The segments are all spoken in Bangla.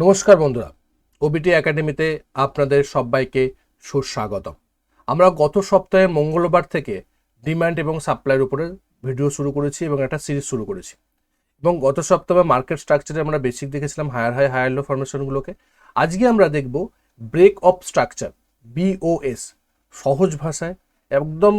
নমস্কার বন্ধুরা ওবিটি একাডেমিতে আপনাদের সবাইকে সুস্বাগতম। আমরা গত সপ্তাহে মঙ্গলবার থেকে ডিমান্ড এবং সাপ্লাইয়ের উপরে ভিডিও শুরু করেছি এবং একটা সিরিজ শুরু করেছি। এবং গত সপ্তাহে মার্কেট স্ট্রাকচারে আমরা বেসিক দেখেছিলাম হায়ার হাই হায়ার লো ফরমেশনগুলোকে আজকে আমরা দেখব ব্রেক অফ স্ট্রাকচার বিওএস সহজ ভাষায় একদম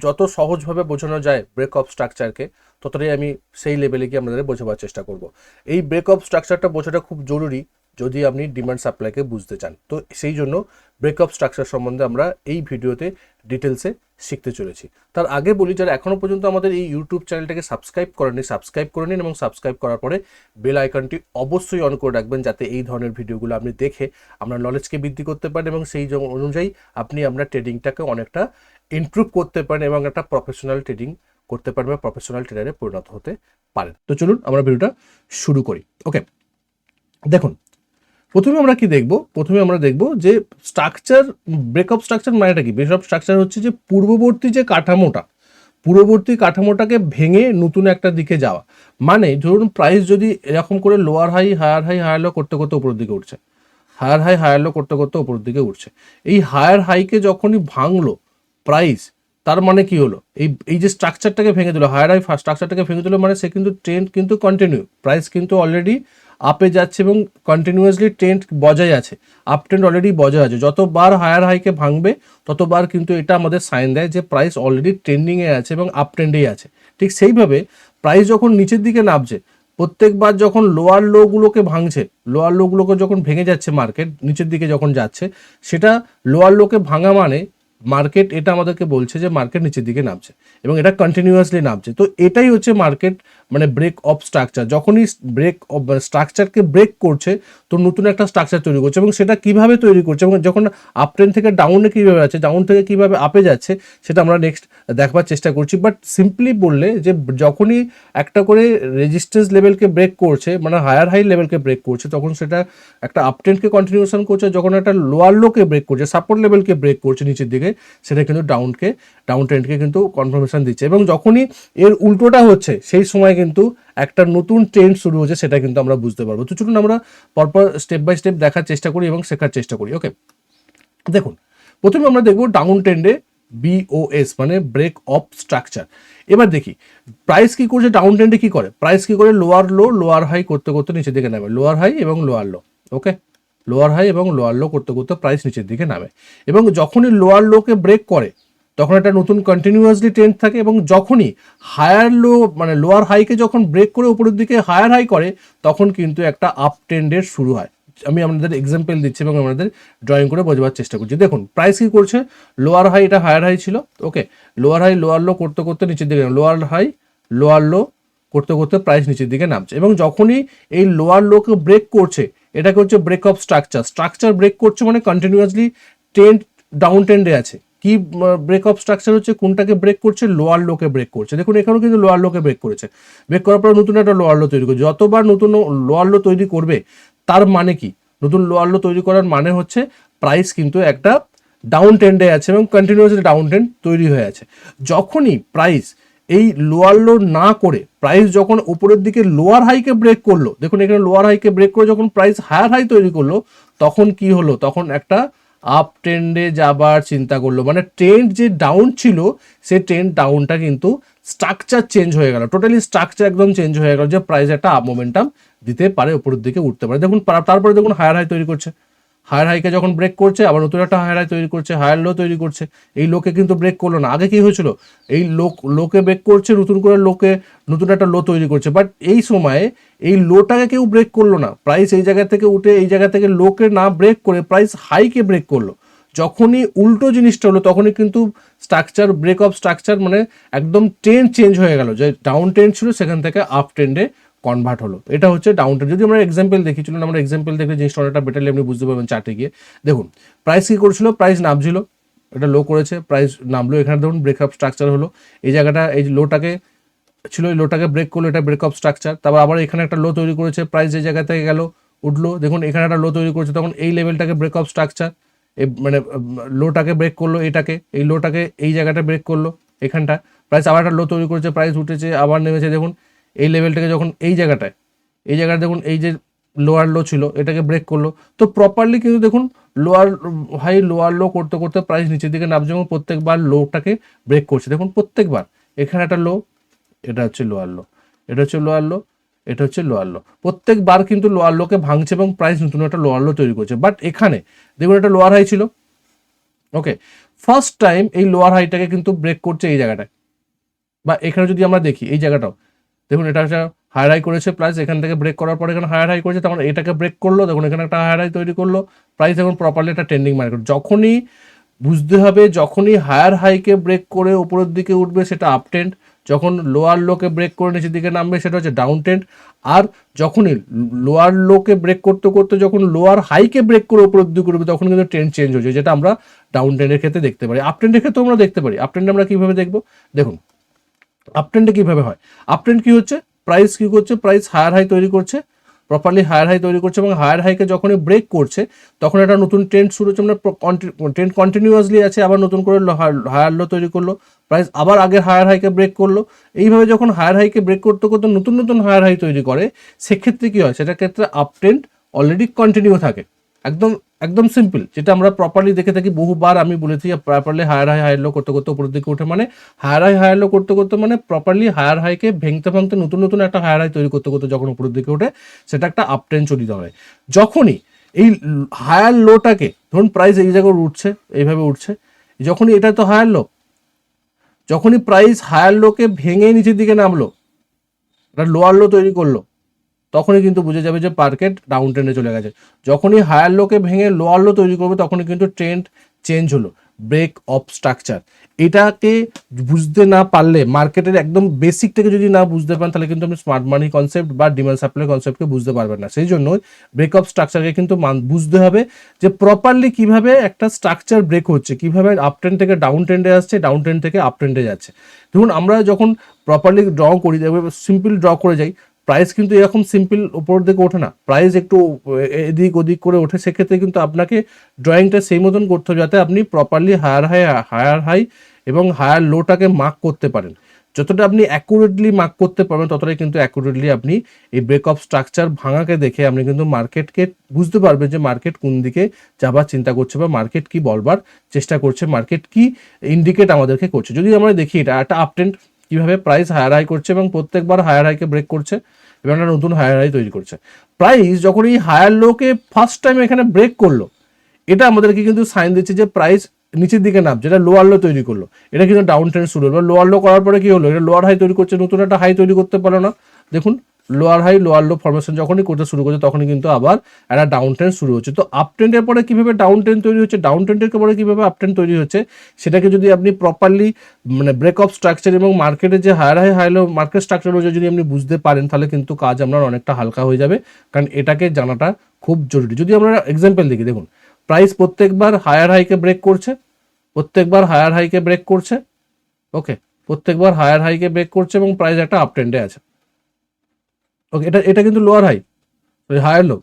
যত সহজভাবে বোঝানো যায় ব্রেক অফ স্ট্রাকচারকে ততটাই আমি সেই লেভেলে গিয়ে আপনাদের বোঝাবার চেষ্টা করব। এই ব্রেক অফ স্ট্রাকচারটা বোঝাটা খুব জরুরি। যদি আপনি ডিমান্ড সাপ্লাইকে বুঝতে চান। তো সেই জন্য ব্রেক অফ স্ট্রাকচার সম্বন্ধে আমরা এই ভিডিওতে ডিটেলসে শিখতে চলেছি। তার আগে বলি, যারা এখনও পর্যন্ত আমাদের এই ইউটিউব চ্যানেলটাকে সাবস্ক্রাইব করেনি সাবস্ক্রাইব করে নিন এবং সাবস্ক্রাইব করার পরে বেল আইকনটি অবশ্যই অন করে রাখবেন যাতে এই ধরনের ভিডিওগুলো আপনি দেখে আমরা নলেজকে বৃদ্ধি করতে পারেন এবং সেই অনুযায়ী আপনি আপনার ট্রেডিংটাকে অনেকটা ইমপ্রুভ করতে পারেন এবং একটা প্রফেশনাল ট্রেডিং করতে পারেন বা প্রফেশনাল ট্রেডারে পরিণত হতে পারেন। তো চলুন আমরা ভিডিওটা শুরু করি। ওকে দেখুন প্রথমে আমরা কি দেখব? প্রথমে আমরা দেখব যে স্ট্রাকচার ব্রেকআপ স্ট্রাকচার মানেটা কি? ব্রেকআপ স্ট্রাকচার হচ্ছে যে পূর্ববর্তী যে কাঠামোটা, পূর্ববর্তী কাঠামোটাকে ভেঙে নতুন একটা দিকে যাওয়া। মানে ধরুন প্রাইস যদি এরকম করে lower high higher high higher low করতে করতে উপরের দিকে উঠছে হায়ার হাই হায়ার লো করতে করতে উপরের দিকে উঠছে, এই হায়ার হাইকে যখনই ভাঙলো প্রাইস তার মানে কি হলো? এই এই যে স্ট্রাকচারটাকে ভেঙে দিল হায়ার হাই স্ট্রাকচারটাকে ভেঙে দিল মানে সে কিন্তু ট্রেন্ড কিন্তু কন্টিনিউ প্রাইস কিন্তু অলরেডি আপে যাচ্ছে এবং কন্টিনিউয়াসলি ট্রেন্ড বজায় আছে। আপ ট্রেন্ড অলরেডি বজায় আছে। যতবার হায়ার হাইকে ভাঙবে, ততবার কিন্তু এটা আমাদের সাইন দেয় যে প্রাইস অলরেডি ট্রেন্ডিংয়ে আছে এবং আপ ট্রেন্ডেই আছে। ঠিক সেইভাবে প্রাইস যখন নিচের দিকে নামছে, প্রত্যেকবার যখন লোয়ার লোগুলোকে ভাঙছে লোয়ার লোগুলোকে যখন ভেঙে যাচ্ছে মার্কেট নিচের দিকে যখন যাচ্ছে, সেটা লোয়ার লোকে ভাঙা মানে মার্কেট এটা আমাদেরকে বলছে যে মার্কেট নিচের দিকে নামছে এবং এটা কন্টিনিউয়াসলি নামছে। তো এটাই হচ্ছে মার্কেট মানে ব্রেক অফ স্ট্রাকচার যখনই ব্রেক অফ স্ট্রাকচারকে ব্রেক করছে, তো নতুন একটা স্ট্রাকচার তৈরি করছে এবং সেটা কীভাবে তৈরি করছে এবং যখন আপ ট্রেন থেকে ডাউনে কীভাবে আছে ডাউন থেকে কীভাবে আপে যাচ্ছে, সেটা আমরা নেক্সট দেখবার চেষ্টা করছি। বাট সিম্পলি বললে যে যখনই একটা করে রেজিস্ট্যান্স লেভেলকে ব্রেক করছে মানে হায়ার হাই লেভেলকে ব্রেক করছে, তখন সেটা একটা আপ ট্রেন্ডকে কন্টিনিউশন করছে, যখন একটা লোয়ার লোকে ব্রেক করছে সাপোর্ট লেভেলকে ব্রেক করছে নিচের দিকে, সেটা কিন্তু ডাউনকে ডাউন ট্রেন্ডকে কিন্তু কনফার্মেশন দিচ্ছে। এবং যখনই এর উল্টোটা হচ্ছে, সেই সময় কিন্তু একটা নতুন ট্রেন্ড শুরু হচ্ছে সেটা কিন্তু আমরা বুঝতে পারব। তো চলুন আমরা পরপর স্টেপ বাই স্টেপ দেখার চেষ্টা করি এবং শেখার চেষ্টা করি ওকে দেখুন, প্রথমে আমরা দেখব ডাউন ট্রেন্ডে বিওএস মানে ব্রেক অফ স্ট্রাকচার এবার দেখি প্রাইস কি করছে ডাউন ট্রেন্ডে কি করে? প্রাইস কি করে? লোয়ার লো লোয়ার হাই করতে করতে নিচের দিকে নামে। লোয়ার হাই এবং lower low okay lower high এবং লোয়ার লো করতে করতে প্রাইস নিচের দিকে নামে। এবং যখনই লোয়ার লোকে ব্রেক করে তখন একটা নতুন কন্টিনিউয়াসলি ট্রেন্ড থাকে এবং যখনই হায়ার লো মানে লোয়ার হাইকে যখন ব্রেক করে উপরের দিকে হায়ার হাই করে, তখন কিন্তু একটা আপ ট্রেন্ডের শুরু হয়। আমি আপনাদের এক্সাম্পল দিচ্ছি এবং আমাদের ড্রয়িং করে বোঝাবার চেষ্টা করছি। দেখুন প্রাইস কি করছে? লোয়ার হাই এটা হায়ার হাই ছিল okay lower high lower low করতে করতে নিচের দিকে লোয়ার হাই লোয়ার লো করতে করতে প্রাইস নিচের দিকে নামছে এবং যখনই এই লোয়ার লোকে ব্রেক করছে, এটাকে হচ্ছে break of structure structure break করছে মানে কন্টিনিউয়াসলি ট্রেন্ড ডাউন ট্রেন্ডে আছে। কি ব্রেক অফ স্ট্রাকচার হচ্ছে কোনটাকে ব্রেক করছে? লোয়ার লোকে ব্রেক করছে। দেখুন, এখানেও কিন্তু লোয়ার লোকে ব্রেক করেছে। ব্রেক করার পর নতুন একটা লোয়ার লো তৈরি করে যতবার নতুন লোয়ার লো তৈরি করবে, তার মানে কি? নতুন লোয়ার লো তৈরি করার মানে হচ্ছে প্রাইস কিন্তু একটা ডাউন ট্রেন্ডে আছে এবং কন্টিনিউয়াসলি ডাউন ট্রেন্ড তৈরি হয়ে আছে। যখনই প্রাইস এই লোয়ার লো না করে প্রাইস যখন উপরের দিকে লোয়ার হাইকে ব্রেক করল, দেখুন, এখানে লোয়ার হাইকে ব্রেক করে যখন প্রাইস হায়ার হাই তৈরি করল, তখন কি হলো? তখন একটা আপ ট্রেন্ডে যাবার চিন্তা করল। মানে ট্রেন্ড যে ডাউন ছিল, সে ট্রেন্ড ডাউনটা কিন্তু স্ট্রাকচার চেঞ্জ হয়ে গেল। টোটালি স্ট্রাকচার একদম চেঞ্জ হয়ে গেল যে প্রাইস একটা আপ মোমেন্টাম দিতে পারে, উপরের দিকে উঠতে পারে। দেখুন, তারপরে দেখুন হায়ার হাই তৈরি করছে। হায়ার হাইকে যখন ব্রেক করছে, আবার নতুন একটা হায়ার হাই তৈরি করছে হায়ার লো তৈরি করছে, এই লোকে কিন্তু ব্রেক করল না। আগে কি হয়েছিল? এই লোক লোকে ব্রেক করছে, নতুন করে লোকে নতুন একটা লো তৈরি করছে। বাট এই সময়ে এই লোটাকে কেউ ব্রেক করল না। প্রাইস এই জায়গা থেকে উঠে, এই জায়গা থেকে লোকে না ব্রেক করে প্রাইস হাইকে ব্রেক করল। যখনই উল্টো জিনিসটা হলো, তখনই কিন্তু স্ট্রাকচার ব্রেক অফ স্ট্রাকচার মানে একদম ট্রেন্ড চেঞ্জ হয়ে গেল। যে ডাউন ট্রেন্ড ছিল, সেখান থেকে আপ ট্রেন্ডে কনভার্ট হলো। এটা হচ্ছে ডাউন ট্রেন্ড যদি আমরা এক্সাম্পল দেখি, চলুন আমরা এক্সাম্পল দেখলে জিনিসটা অনেকটা বেটারলি আপনি বুঝতে পারবেন চার্টে গিয়ে। দেখুন প্রাইস কী করেছিল? প্রাইস নামছিল। এটা লো করেছে প্রাইস নামলো। এখানে ধরুন ব্রেকআপ স্ট্রাকচার হলো। এই জায়গাটা, এই লোটাকে ছিল, এই লোটাকে ব্রেক করল, এটা ব্রেক অফ স্ট্রাকচার তারপর আবার এখানে একটা লো তৈরি করেছে প্রাইস যে জায়গা থেকে গেল, উঠল। দেখুন, এখানে একটা লো তৈরি করেছে, তখন এই লেভেলটাকে ব্রেক অফ স্ট্রাকচার মানে লোটাকে ব্রেক করল এটাকে। এই লোটাকে এই জায়গাটা ব্রেক করল এখানটা। প্রাইস আবার একটা লো তৈরি করেছে প্রাইস উঠেছে, আবার নেমেছে। দেখুন এই লেভেলটাকে যখন এই জায়গাটায়, এই জায়গাটা দেখুন, এই যে লোয়ার লো ছিল, এটাকে ব্রেক করল। তো প্রপারলি কিন্তু দেখুন লোয়ার হাই লোয়ার লো করতে করতে প্রাইস নিচের দিকে নামছে এবং প্রত্যেকবার লোটাকে ব্রেক করছে। দেখুন, প্রত্যেকবার। এখানে একটা লো এটা হচ্ছে লোয়ার লো এটা হচ্ছে লোয়ার লো এটা হচ্ছে লোয়ার লো প্রত্যেকবার কিন্তু লোয়ার লোকে ভাঙছে এবং প্রাইস নতুন একটা লোয়ার লো তৈরি করছে। বাট এখানে, দেখুন, একটা লোয়ার হাই ছিল। ওকে ফার্স্ট টাইম এই লোয়ার হাইটাকে কিন্তু ব্রেক করছে এই জায়গাটায়। বা এখানে যদি আমরা দেখি, এই জায়গাটাও দেখুন, এটা একটা হায়ার হাই করেছে প্লাস এখান থেকে ব্রেক করার পরে এখানে হায়ার হাই করেছে, তখন এটাকে ব্রেক করল, দেখুন, এখানে একটা হায়ার হাই তৈরি করল প্রাইস এখন প্রপারলি একটা ট্রেন্ডিং মার্কেট যখনই বুঝতে হবে, যখনই হায়ার হাইকে ব্রেক করে উপরের দিকে উঠবে, সেটা আপ ট্রেন্ড যখন লোয়ার লোকে ব্রেক করে নিচের দিকে নামবে, সেটা হচ্ছে ডাউন ট্রেন্ড আর যখনই লোয়ার লোকে ব্রেক করতে করতে যখন লোয়ার হাইকে ব্রেক করে উপরের দিকে উঠবে, তখন কিন্তু ট্রেন্ড চেঞ্জ হয়ে যায় যেটা আমরা ডাউন ট্রেন্ডের ক্ষেত্রে দেখতে পারি। আপ ট্রেন্ডের ক্ষেত্রে আমরা দেখতে পারি। আপ ট্রেন্ড আমরা কীভাবে দেখব? দেখুন আপ ট্রেন্ডে কীভাবে হয়? আপ ট্রেন্ড কী হচ্ছে? প্রাইস কী করছে? প্রাইস হায়ার হাই তৈরি করছে প্রপারলি হায়ার হাই তৈরি করছে এবং হায়ার হাইকে যখনই ব্রেক করছে, তখন একটা নতুন ট্রেন্ড শুরু হচ্ছে। মানে ট্রেন্ড কন্টিনিউয়াসলি আছে, আবার নতুন করে হায়ার লো তৈরি করল। প্রাইস আবার আগের হায়ার হাইকে ব্রেক করল। এইভাবে যখন হায়ার হাইকে ব্রেক করতে করতে নতুন নতুন হায়ার হাই তৈরি করে, সেক্ষেত্রে কী হয়? সেটার ক্ষেত্রে আপ ট্রেন্ড অলরেডি কন্টিনিউ থাকে। একদম একদম সিম্পল যেটা আমরা প্রপারলি দেখে থাকি। বহুবার আমি বলেছি properly higher high higher low করতে করতে উপরের দিকে ওঠে মানে হায়ার হাই হায়ার লো করতে করতে মানে প্রপারলি হায়ার হাইকে ভেঙতে ভাঙতে নতুন নতুন একটা হায়ার হাই তৈরি করতে করতে যখন উপরের দিকে ওঠে, সেটা একটা আপ ট্রেন্ড চলিত হয় যখনই এই হায়ার লোটাকে ধরুন প্রাইস এই জায়গায় উঠছে, এইভাবে উঠছে, যখনই এটা তো হায়ার লো যখনই প্রাইস হায়ার লোকে ভেঙে নিচের দিকে নামলো, একটা লোয়ার লো তৈরি করল তখনই কিন্তু বুঝে যাবে যে মার্কেট ডাউন ট্রেন্ডে চলে গেছে। যখনই হায়ার লোকে ভেঙে লোয়ার লো তৈরি করবে, তখনই কিন্তু ট্রেন্ড চেঞ্জ হলো। ব্রেক অফ স্ট্রাকচার এটাকে বুঝতে না পারলে মার্কেটের একদম বেসিক থেকে যদি না বুঝতে পারেন, তাহলে কিন্তু আপনি স্মার্ট মানি কনসেপ্ট বা ডিমান্ড সাপ্লাই কনসেপ্টকে বুঝতে পারবেন না। সেই জন্যই ব্রেক অফ স্ট্রাকচারকে কিন্তু বুঝতে হবে যে প্রপারলি কীভাবে একটা স্ট্রাকচার ব্রেক হচ্ছে, কীভাবে আপ ট্রেন্ড থেকে ডাউন ট্রেন্ডে আসছে ডাউন ট্রেন্ড থেকে আপ ট্রেন্ডে যাচ্ছে। ধরুন আমরা যখন প্রপারলি ড্র করি সিম্পল ড্র করে যাই প্রাইস কিন্তু এরকম সিম্পল উপর দিকে ওঠে না। প্রাইস একটু এদিক ওদিক করে ওঠে, সেক্ষেত্রে কিন্তু আপনাকে ড্রয়িংটা সেই মতন করতে হবে যাতে আপনি properly higher high higher high এবং হায়ার লোটাকে মার্ক করতে পারেন। যতটা আপনি অ্যাকুরেটলি মার্ক করতে পারবেন, ততটাই কিন্তু অ্যাকুরেটলি আপনি এই ব্রেক অফ স্ট্রাকচার ভাঙাকে দেখে আপনি কিন্তু মার্কেটকে বুঝতে পারবেন যে মার্কেট কোন দিকে যাবার চিন্তা করছে বা মার্কেট কি বলবার চেষ্টা করছে মার্কেট কি ইন্ডিকেট আমাদেরকে করছে। যদি আমরা দেখি এটা একটা আপট্রেন্ড কীভাবে প্রাইস হায়ার হাই করছে এবং প্রত্যেকবার হায়ার হাইকে ব্রেক করছে এবং একটা নতুন হায়ার হাই তৈরি করছে। প্রাইস যখন এই হায়ার লোকে ফার্স্ট টাইম এখানে ব্রেক করল, এটা আমাদেরকে কিন্তু সাইন দিচ্ছে যে প্রাইস নিচের দিকে নাম, যেটা লোয়ার লো তৈরি করল। এটা কিন্তু ডাউন ট্রেন্ড শুরু হলো। লোয়ার লো করার পরে কি হলো? এটা লোয়ার হাই তৈরি করছে, নতুন একটা হাই তৈরি করতে পারল না। দেখুন lower high lower low formation যখনই করতে শুরু করছে, তখনই কিন্তু আবার একটা ডাউন ট্রেন্ড শুরু হচ্ছে। তো আপ ট্রেন্ডের পরে কীভাবে ডাউন ট্রেন্ড তৈরি হচ্ছে? ডাউন ট্রেন্ডের পরে কীভাবে আপ ট্রেন্ড তৈরি হচ্ছে? সেটাকে যদি আপনি প্রপারলি মানে ব্রেক অফ স্ট্রাকচার এবং মার্কেটের যে higher high high low market structure অনুযায়ী যদি আপনি বুঝতে পারেন, তাহলে কিন্তু কাজ আপনার অনেকটা হালকা হয়ে যাবে। কারণ এটাকে জানাটা খুব জরুরি। যদি আমরা এক্সাম্পল দেখি, দেখুন প্রাইস প্রত্যেকবার হায়ার হাইকে ব্রেক করছে, প্রত্যেকবার হায়ার হাইকে ব্রেক করছে ওকে প্রত্যেকবার হায়ার হাইকে ব্রেক করছে এবং প্রাইস একটা আপ ট্রেন্ডে আছে। ওকে এটা এটা কিন্তু লোয়ার হাই ওই হায়ার লো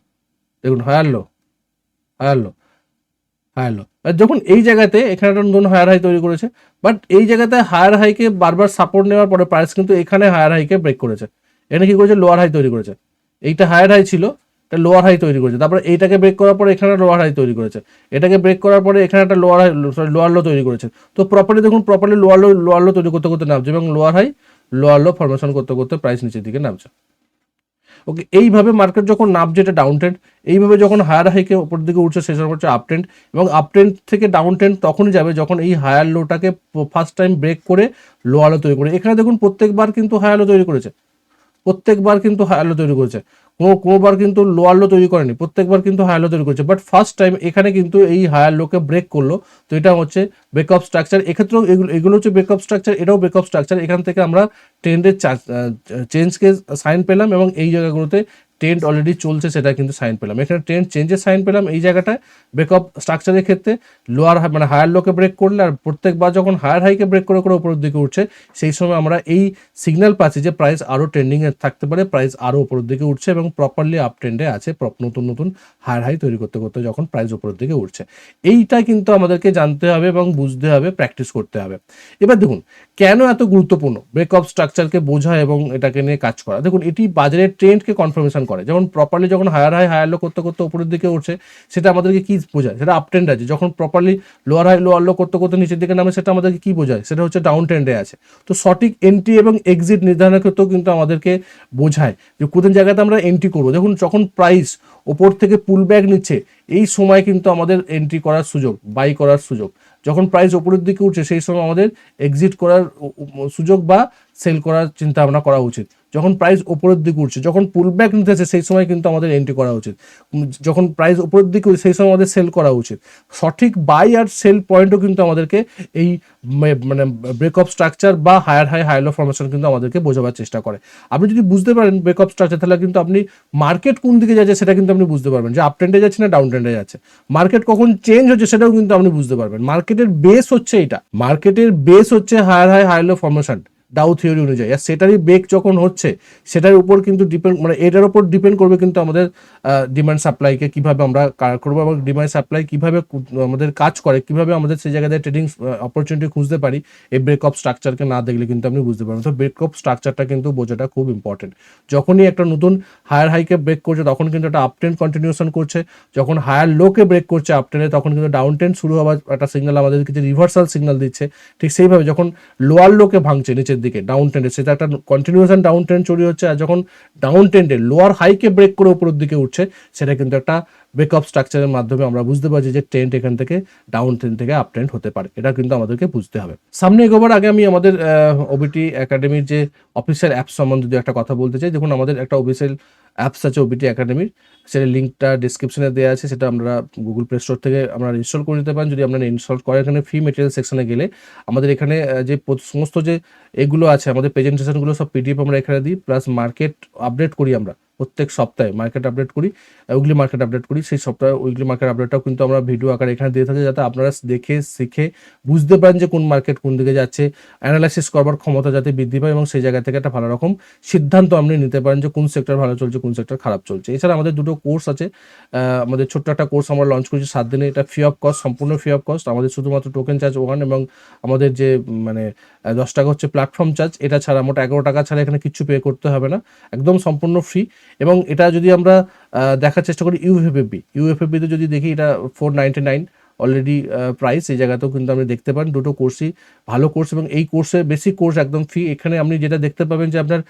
দেখুন higher low higher low higher low আর যখন এই জায়গাতে, এখানে একটা নতুন হায়ার হাই তৈরি করেছে বাট এই জায়গাতে হায়ার হাইকে বারবার সাপোর্ট নেওয়ার পরে প্রাইস কিন্তু এখানে হায়ার হাইকে ব্রেক করেছে। এখানে কি করেছে? লোয়ার হাই তৈরি করেছে। এইটা হায়ার হাই ছিল, এটা লোয়ার হাই তৈরি করেছে। তারপরে এইটাকে ব্রেক করার পরে এখানে লোয়ার হাই তৈরি করেছে। এটাকে ব্রেক করার পরে এখানে একটা lower high sorry lower low তৈরি করেছে। তো প্রপারলি দেখুন properly lower low lower low তৈরি করতে করতে নামছে এবং lower high lower low formation করতে করতে প্রাইস নিচের দিকে নামছে। ওকে এইভাবে মার্কেট যখন নামছে এটা ডাউন ট্রেন্ড এইভাবে যখন হায়ার হাইকে ওপর দিকে উঠছে, সেই সময় হচ্ছে আপ ট্রেন্ড এবং আপ ট্রেন্ড থেকে ডাউন ট্রেন্ড তখনই যাবে যখন এই হায়ার লোটাকে ফার্স্ট টাইম ব্রেক করে লো আলো তৈরি করে। এখানে দেখুন প্রত্যেকবার কিন্তু হায়ার লো তৈরি করেছে। প্রত্যেকবার কিন্তু হায়ালো তৈরি করেছে। কোনো, কোনোবার কিন্তু লোয়ার লো তৈরি করেনি, প্রত্যেকবার কিন্তু হায়ার লো তৈরি করছে বাট ফার্স্ট টাইম এখানে কিন্তু এই হায়ার লোকে ব্রেক করল, তো এটা হচ্ছে ব্রেকআপ স্ট্রাকচার এক্ষেত্রেও এগুলো এগুলো হচ্ছে ব্রেকআপ স্ট্রাকচার এটাও ব্রেকআপ স্ট্রাকচার এখান থেকে আমরা ট্রেন্ডের চেঞ্জকে সাইন পেলাম এবং এই জায়গাগুলোতে ট্রেন্ড অলরেডি চলছে সেটা কিন্তু সাইন পেলাম। এখানে ট্রেন্ড চেঞ্জের সাইন পেলাম, এই জায়গাটায় ব্রেকআপ স্ট্রাকচারের ক্ষেত্রে লোয়ার মানে হায়ার লোকে ব্রেক করলে আর প্রত্যেকবার যখন হায়ার হাইকে ব্রেক করে করে উপরের দিকে উঠছে, সেই সময় আমরা এই সিগন্যাল পাচ্ছি যে প্রাইস আরও ট্রেন্ডিংয়ে থাকতে পারে প্রাইস আরও উপরের দিকে উঠছে এবং প্রপারলি আপ ট্রেন্ডে আছে নতুন নতুন হায়ার হাই তৈরি করতে করতে যখন প্রাইস উপরের দিকে উঠছে। এইটা কিন্তু আমাদেরকে জানতে হবে এবং বুঝতে হবে প্র্যাকটিস করতে হবে। এবার দেখুন কেন এত গুরুত্বপূর্ণ? ব্রেকআপ স্ট্রাকচারকে বোঝা এবং এটাকে নিয়ে কাজ করা। দেখুন, এটি বাজারের ট্রেন্ডকে কনফার্মেশন করে। যেমন প্রপারলি যখন হায়ার হাই হায়ার লো করতে করতে উপরের দিকে উঠছে, সেটা আমাদেরকে কি বোঝায়? সেটা আপ ট্রেন্ড আছে। যখন properly lower high lower low করতে করতে নিচের দিকে নামে, সেটা আমাদেরকে কি বোঝায়? সেটা হচ্ছে ডাউন ট্রেন্ডে আছে। তো সঠিক এন্ট্রি এবং এক্সিট নির্ধারণের ক্ষেত্রেও কিন্তু আমাদেরকে বোঝায় যে কোন জায়গাতে আমরা এন্ট্রি করব। দেখুন, যখন প্রাইস ওপর থেকে পুল ব্যাক নিচ্ছে, এই সময় কিন্তু আমাদের এন্ট্রি করার সুযোগ বাই করার সুযোগ। যখন প্রাইস ওপরের দিকে উঠছে, সেই সময় আমাদের এক্সিট করার সুযোগ বা সেল করার চিন্তা ভাবনা করা উচিত। যখন প্রাইস ওপরের দিকে উঠছে, যখন পুল ব্যাক নিতেছে সেই সময় কিন্তু আমাদের এন্ট্রি করা উচিত। যখন প্রাইস ওপরের দিকে সেই সময় আমাদের সেল করা উচিত। সঠিক বাই আর সেল পয়েন্টও কিন্তু আমাদেরকে এই মানে ব্রেকআপ স্ট্রাকচার বা higher high high low formation কিন্তু আমাদেরকে বোঝাবার চেষ্টা করে। আপনি যদি বুঝতে পারেন ব্রেকআপ স্ট্রাকচার তাহলে কিন্তু আপনি মার্কেট কোন দিকে যাচ্ছে, সেটা কিন্তু আপনি বুঝতে পারবেন। যে আপ ট্রেন্ডে যাচ্ছে না ডাউন ট্রেন্ডে যাচ্ছে। মার্কেট কখন চেঞ্জ হচ্ছে, সেটাও কিন্তু আপনি বুঝতে পারবেন। মার্কেটের বেস হচ্ছে এটা। মার্কেটের বেস হচ্ছে higher high high low formation Dow theory অনুযায়ী। আর সেটারই বেক যখন হচ্ছে, সেটার উপর কিন্তু ডিপেন্ড মানে এটার উপর ডিপেন্ড করবে কিন্তু আমাদের ডিমান্ড সাপ্লাইকে কীভাবে আমরা কার করব এবং ডিমান্ড সাপ্লাই কীভাবে আমাদের কাজ করে, কীভাবে আমাদের সেই জায়গাতে ট্রেডিং অপরচুনিটি খুঁজতে পারি, এই ব্রেক অফ স্ট্রাকচারকে না দেখলে কিন্তু আপনি বুঝতে পারবেন। তো ব্রেকআপ স্ট্রাকচারটা কিন্তু বোঝাটা খুব ইম্পর্টেন্ট যখনই একটা নতুন হায়ার হাইকে ব্রেক করছে, তখন কিন্তু একটা আপ ট্রেন্ড কন্টিনিউশন করছে। যখন হায়ার লোকে ব্রেক করছে আপ ট্রেন্ডে তখন কিন্তু ডাউন ট্রেন্ড শুরু হওয়ার একটা সিগন্যাল আমাদের কিছু রিভার্সাল সিগন্যাল দিচ্ছে। ঠিক সেইভাবে যখন লোয়ার লোকে ভাঙছে নিচের দিকে ডাউন ট্রেন্ডে সেটা একটা কন্টিনিউশন ডাউন ট্রেন্ড চুরি হচ্ছে, আর যখন ডাউন ট্রেন্ডে লোয়ার হাইকে ব্রেক করে উপরের দিকে উঠছে, সেটা কিন্তু একটা ব্রেকআপ স্ট্রাকচারের মাধ্যমে আমরা বুঝতে পারছি যে ট্রেন্ড এখান থেকে ডাউন ট্রেন্ড থেকে আপ ট্রেন্ড হতে পারে। এটা কিন্তু আমাদেরকে বুঝতে হবে। সামনে এগোবার আগে আমি আমাদের ওবিটি একাডেমির যে অফিসিয়াল অ্যাপ সম্বন্ধে যদি একটা কথা বলতে চাই। দেখুন, আমাদের একটা অফিসিয়াল অ্যাপস আছে ওবিটি একাডেমির সেটার লিঙ্কটা ডিসক্রিপশনে দেওয়া আছে। সেটা আমরা গুগল প্লে স্টোর থেকে আমরা ইনস্টল করে নিতে পারেন। যদি আপনারা ইনস্টল করেন এখানে ফ্রি মেটেরিয়াল সেকশনে গেলে আমাদের এখানে যে সমস্ত যে এগুলো আছে, আমাদের প্রেজেন্টেশনগুলো সব পিডিএফ আমরা এখানে দিই। প্লাস মার্কেট আপডেট করি আমরা। প্রত্যেক সপ্তাহে মার্কেট আপডেট করি উইকলি মার্কেট আপডেট করি, সেই সপ্তাহে উইকলি মার্কেট আপডেটটাও কিন্তু আমরা ভিডিও আকারে এখানে দিয়ে থাকি যাতে আপনারা দেখে, শিখে বুঝতে পারেন যে কোন মার্কেট কোন দিকে যাচ্ছে। অ্যানালাইসিস করবার ক্ষমতা যাতে বৃদ্ধি পায় এবং সেই জায়গা থেকে একটা ভালো রকম সিদ্ধান্ত আপনি নিতে পারেন যে কোন সেক্টর ভালো চলছে, কোন সেক্টর খারাপ চলছে। এছাড়া আমাদের দুটো কোর্স আছে আমাদের ছোট্ট একটা কোর্স আমরা লঞ্চ করেছি সাত দিনে, এটা ফ্রি অফ কস্ট সম্পূর্ণ ফ্রি অফ কস্ট আমাদের শুধুমাত্র টোকেন চার্জ ওয়ান এবং আমাদের যে মানে দশ টাকা হচ্ছে প্ল্যাটফর্ম চার্জ এটা ছাড়া মোট এগারো টাকা ছাড়া এখানে কিছু পে করতে হবে না। একদম সম্পূর্ণ ফ্রি এবং এটা যদি আমরা দেখার চেষ্টা করি ইউএফএফবি ইউএফএফবিতে যদি দেখি এটা ফোর নাইন অলরেডি প্রাইস এই জায়গাতেও কিন্তু আপনি দেখতে পান। দুটো কোর্সই ভালো কোর্স এবং এই কোর্সে বেসিক কোর্স একদম ফ্রি এখানে আপনি যেটা দেখতে পাবেন যে আপনার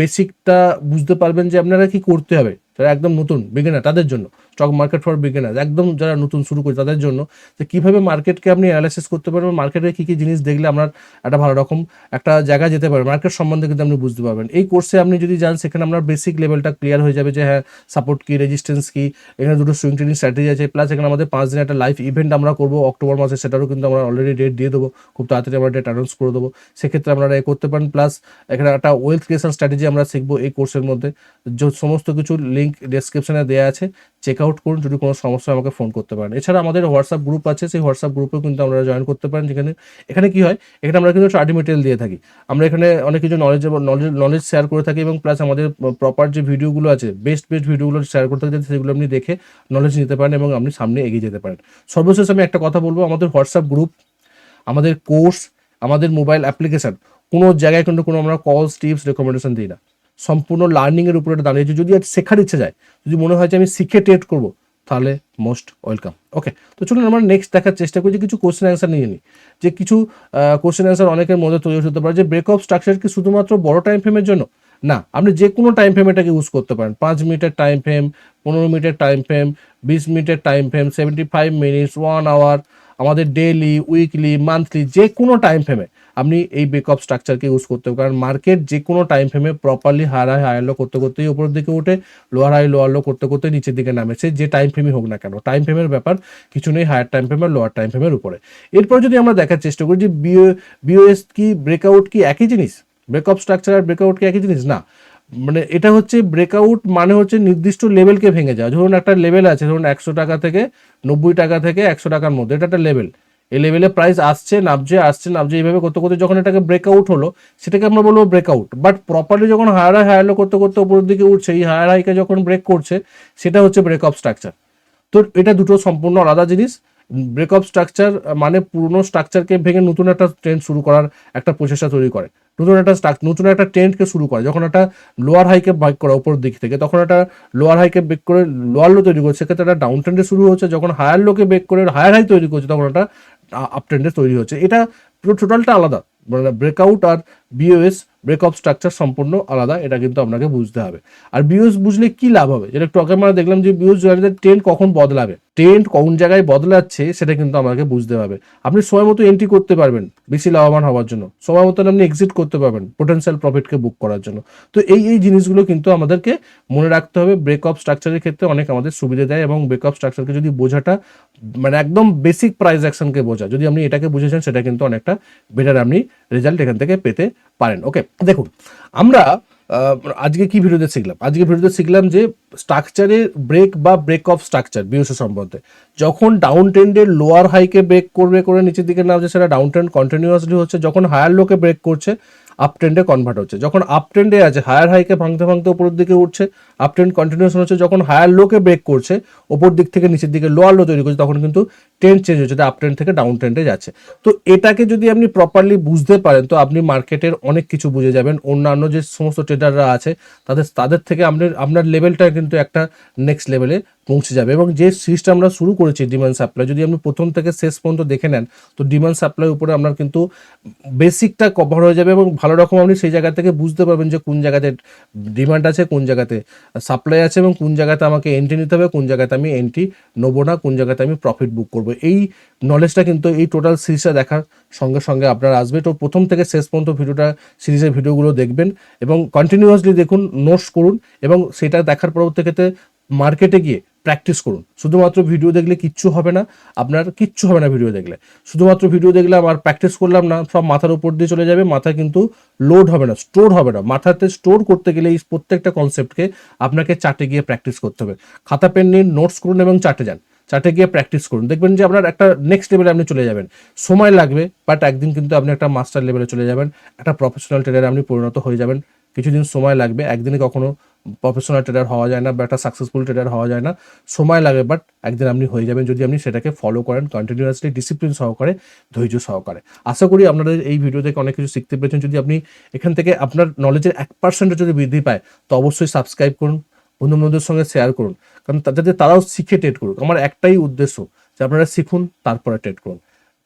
বেসিকটা বুঝতে পারবেন যে আপনারা কি করতে হবে। যারা একদম নতুন বিগিনার তাদের জন্য। স্টক মার্কেট ফর বিগিনার একদম যারা নতুন শুরু করে তাদের জন্য। যে কীভাবে মার্কেটকে আপনি অ্যানালাইসিস করতে পারবেন মার্কেটে কী কী জিনিস দেখলে আপনার একটা ভালো রকম একটা জায়গায় যেতে পারবেন মার্কেট সম্বন্ধে কিন্তু আপনি বুঝতে পারবেন। এই কোর্সে আপনি যদি যান, সেখানে আপনার বেসিক লেভেলটা ক্লিয়ার হয়ে যাবে যে হ্যাঁ সাপোর্ট কী রেজিস্ট্যান্স কী, এখানে দুটো সুইং ট্রেনিং স্ট্র্যাটেজি আছে প্লাস এখানে আমাদের পাঁচ দিনের একটা লাইভ ইভেন্ট আমরা করব অক্টোবর মাসে সেটারও কিন্তু আমরা অলরেডি ডেট দিয়ে দেবো। খুব তাড়াতাড়ি আমরা ডেট অ্যানাউন্স করে দেবো। সেক্ষেত্রে আপনারা এ করতে পারেন প্লাস এখানে একটা ওয়েলথ ক্রিয়েশন স্ট্র্যাটেজি আমরা শিখব এই কোর্সের মধ্যে। সমস্ত কিছু লিঙ্ক ডেসক্রিপশনে দেওয়া আছে। চেক আউট করুন, যদি কোনো সমস্যা আমাকে ফোন করতে পারেন। এছাড়া আমাদের হোয়াটসঅ্যাপ গ্রুপ আছে, সেই হোয়াটসঅ্যাপ গ্রুপেও কিন্তু আপনারা জয়েন করতে পারেন, যেখানে এখানে কি হয়? এখানে আমরা কিন্তু স্টাডি মেটেরিয়াল দিয়ে থাকি। আমরা এখানে অনেক কিছু নলেজ নলেজ নলেজ শেয়ার করে থাকি এবং প্লাস আমাদের প্রপার যে ভিডিওগুলো আছে বেস্ট বেস্ট ভিডিওগুলো শেয়ার করতে থাকি সেগুলো আপনি দেখে নলেজ নিতে পারেন এবং আপনি সামনে এগিয়ে যেতে পারেন। সর্বশেষ আমি একটা কথা বলব, আমাদের হোয়াটসঅ্যাপ গ্রুপ আমাদের কোর্স আমাদের মোবাইল অ্যাপ্লিকেশন কোনো জায়গায় কিন্তু কোনো আমরা কলস টিপস রেকমেন্ডেশন দিই না। সম্পূর্ণ লার্নিংয়ের উপরে দাঁড়িয়েছে। যদি শেখার ইচ্ছে যায়, যদি মনে হয় যে আমি শিখে ট্রেড করব, তাহলে মোস্ট ওয়েলকাম ওকে তো চলুন আমরা নেক্সট দেখার চেষ্টা করি যে কিছু কোশ্চেন অ্যান্সার নিয়ে নিই যে কিছু কোশ্চেন অ্যান্সার অনেকের মধ্যে তৈরি হতে পারে যে ব্রেকআপ স্ট্রাকচার কি শুধুমাত্র বড় টাইম ফ্রেমের জন্য? না, আপনি যে কোনো টাইম ফ্রেম এটাকে ইউজ করতে পারেন। পাঁচ মিনিটের টাইম ফ্রেম পনেরো মিনিটের টাইম ফ্রেম বিশ মিনিটের time frame seventy five minutes one hour আমাদের ডেলি উইকলি মান্থলি যে কোনো টাইম ফ্রেমে আপনি এই ব্রেকআপ স্ট্রাকচারকে ইউজ করতে কারণ মার্কেট যে কোনো টাইম ফ্রেমে properly higher high higher low করতে করতেই উপরের দিকে উঠে লোয়ার হাই লোয়ার লো করতে করতে নিচের দিকে নামে। সে যে টাইম ফ্রেমই হোক না কেন টাইম ফ্রেমের ব্যাপার কিছু নেই হায়ার টাইম ফ্রেম আর লোয়ার টাইম ফ্রেমের উপরে। এরপর যদি আমরা দেখার চেষ্টা করি যে বিও বিওএস কি ব্রেকআউট কি একই জিনিস? ব্রেকআপ স্ট্রাকচার আর ব্রেকআউট কি একই জিনিস? না। মানে এটা হচ্ছে ব্রেকআউট মানে হচ্ছে নির্দিষ্ট লেভেলকে ভেঙে যাওয়া। ধরুন একটা লেভেল আছে, ধরুন একশো টাকা থেকে নব্বই টাকা থেকে একশো টাকার মধ্যে, এটা একটা লেভেল এই লেভেলে প্রাইস আসছে, নামছে আসছে, নামছে, এইভাবে করতে করতে যখন এটাকে ব্রেকআউট হলো, সেটাকে আমরা বলব ব্রেকআউট বাট প্রপারলি যখন হায়ার হাই হায়ার করতে করতে উপরের দিকে উঠছে, এই হায়ার হাইকে যখন ব্রেক করছে, সেটা হচ্ছে ব্রেকআপ স্ট্রাকচার তো এটা দুটো সম্পূর্ণ আলাদা জিনিস। ব্রেকআপ স্ট্রাকচার মানে পুরনো স্ট্রাকচারকে ভেঙে নতুন একটা ট্রেন্ড শুরু করার একটা প্রচেষ্টা তৈরি করে। নতুন একটা স্ট্রাক নতুন একটা ট্রেন্ডকে শুরু করে। যখন একটা লোয়ার হাইকে বাইক করে উপর দিক থেকে, তখন একটা লোয়ার হাইকে ব্রেক করে লোয়ার লো তৈরি করছে। সেক্ষেত্রে একটা ডাউন ট্রেন্ডে শুরু হচ্ছে। যখন হায়ার লোকে ব্রেক করে হায়ার হাই তৈরি করছে, তখন একটা আপ ট্রেন্ডে তৈরি হচ্ছে। এটা পুরো টোটালটা আলাদা। মানে ব্রেকআউট আর বিওএস ব্রেকআপ স্ট্রাকচার সম্পূর্ণ আলাদা, এটা কিন্তু আপনাকে বুঝতে হবে। আর বিওএস বুঝলে কি লাভ হবে? যেটা আগে আমরা দেখলাম যে বিওএস ট্রেন্ড কখন বদলাবে? ট্রেন্ড কোন জায়গায় বদলাচ্ছে সেটা কিন্তু আমাকে বুঝতে হবে। আপনি সময় মতো এন্ট্রি করতে পারবেন বেশি লাভবান হওয়ার জন্য। সময় মতন আপনি এক্সিট করতে পারবেন পোটেন্সিয়াল প্রফিটকে বুক করার জন্য। তো এই এই জিনিসগুলো কিন্তু আমাদেরকে মনে রাখতে হবে। ব্রেকআপ স্ট্রাকচারের ক্ষেত্রে অনেক আমাদের সুবিধা দেয় এবং ব্রেকআপ স্ট্রাকচারকে যদি বোঝাটা মানে একদম বেসিক প্রাইস অ্যাকশনকে বোঝা যদি আপনি এটাকে বুঝেছেন, সেটা কিন্তু অনেকটা বেটার আপনি রেজাল্ট এখান থেকে পেতে পারেন। ওকে দেখুন, আমরা আজকে কি ভিডিওতে শিখলাম? আজকে ভিডিওতে শিখলাম যে স্ট্রাকচারের ব্রেক বা ব্রেক অফ স্ট্রাকচার বিওসি সম্বন্ধে। যখন ডাউন ট্রেন্ডের লোয়ার হাইকে ব্রেক করবে, করে নিচের দিকে নামছে, সেটা ডাউন ট্রেন্ড কন্টিনিউয়াসলি হচ্ছে। যখন হায়ার লোকে ব্রেক করছে আপ ট্রেন্ডে কনভার্ট হচ্ছে। যখন আপ ট্রেন্ডে আছে হায়ার হাইকে ভাঙতে ভাঙতে উপরের দিকে উঠছে আপ ট্রেন্ড কন্টিনিউশন হচ্ছে, যখন হায়ার লোকে ব্রেক করছে ওপর দিক থেকে নিচের দিকে লোয়ার লো তৈরি করছে, তখন কিন্তু ট্রেন্ড চেঞ্জ হচ্ছে আপ ট্রেন্ড থেকে ডাউন ট্রেন্ডে যাচ্ছে। তো এটাকে যদি আপনি প্রপারলি বুঝতে পারেন, তো আপনি মার্কেটের অনেক কিছু বুঝে যাবেন। অন্যান্য যে সমস্ত ট্রেডাররা আছে, তাদের তাদের থেকে আপনার আপনার লেভেলটা কিন্তু একটা নেক্সট লেভেলে পৌঁছে যাবে। এবং যে সিরিজটা আমরা শুরু করেছি ডিমান্ড সাপ্লাই যদি আপনি প্রথম থেকে শেষ পর্যন্ত দেখে নেন, তো ডিমান্ড সাপ্লাই উপরে আপনার কিন্তু বেসিকটা কভার হয়ে যাবে এবং ভালো রকম আপনি সেই জায়গা থেকে বুঝতে পারবেন যে কোন জায়গাতে ডিমান্ড আছে, কোন জায়গাতে সাপ্লাই আছে এবং কোন জায়গাতে আমাকে এন্ট্রি নিতে হবে, কোন জায়গাতে আমি এন্ট্রি নেব না, কোন জায়গাতে আমি প্রফিট বুক করব। এই নলেজটা কিন্তু এই টোটাল সিরিজটা দেখার সঙ্গে সঙ্গে আপনার আসবে। তো প্রথম থেকে শেষ পর্যন্ত ভিডিওটা, সিরিজের ভিডিওগুলো দেখবেন এবং কন্টিনিউয়াসলি দেখুন নোটস করুন এবং সেটা দেখার পরবর্তী ক্ষেত্রে মার্কেটে গিয়ে প্র্যাকটিস করুন। শুধুমাত্র ভিডিও দেখলে কিচ্ছু হবে না, আপনার কিচ্ছু হবে না ভিডিও দেখলে। শুধুমাত্র ভিডিও দেখলাম আর প্র্যাকটিস করলাম না, সব মাথার উপর দিয়ে চলে যাবে, মাথা কিন্তু লোড হবে না স্টোর হবে না। মাথাতে স্টোর করতে গেলে এই প্রত্যেকটা কনসেপ্টকে আপনাকে চাটে গিয়ে প্র্যাকটিস করতে হবে। খাতা পেন নিন নোটস করুন এবং চাটে যান। চাটে গিয়ে প্র্যাকটিস করুন। দেখবেন যে আপনার একটা নেক্সট লেভেলে আপনি চলে যাবেন। সময় লাগবে বাট একদিন কিন্তু আপনি একটা মাস্টার লেভেলে চলে যাবেন, একটা প্রফেশনাল ট্রেডারে আপনি পরিণত হয়ে যাবেন। কিছুদিন সময় লাগবে, একদিনে কখনো প্রফেশনাল ট্রেডার হওয়া যায় না বা একটা সাকসেসফুল ট্রেডার হওয়া যায় না, সময় লাগে বাট একদিন আপনি হয়ে যাবেন যদি আপনি সেটাকে ফলো করেন কন্টিনিউয়াসলি ডিসিপ্লিন সহকারে, ধৈর্য সহকারে। আশা করি আপনাদের এই ভিডিও থেকে অনেক কিছু শিখতে পেরেছেন। যদি আপনি এখান থেকে আপনার নলেজের এক পার্সেন্টও যদি বৃদ্ধি পায়, তো অবশ্যই সাবস্ক্রাইব করুন বন্ধু বান্ধবদের সঙ্গে শেয়ার করুন, কারণ যাতে তারাও শিখে ট্রেড করুক। আমার একটাই উদ্দেশ্য যে আপনারা শিখুন, তারপরে ট্রেড করুন।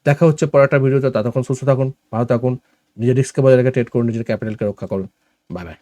দেখা হচ্ছে পরে একটা ভিডিওতে ততক্ষণ সুস্থ থাকুন, ভালো থাকুন, নিজের রিস্ককে বজায় রেখে ট্রেড করুন, নিজের ক্যাপিটালকে রক্ষা করুন। Bye bye